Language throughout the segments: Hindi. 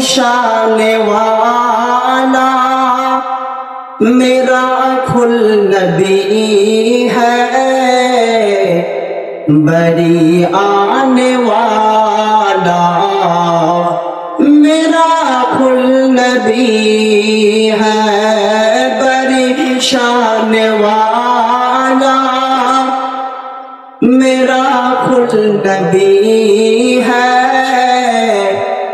शान वाला मेरा खुल नबी है, बड़ी आने वाला मेरा खुल नबी है, बड़ी शान वाला मेरा खुद नबी है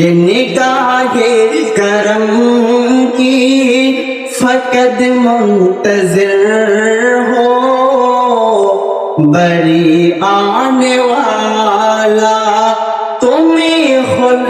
के निगाहेर करम की फकद मुंतजर हो। बड़ी आने वाला तुम्हें खुल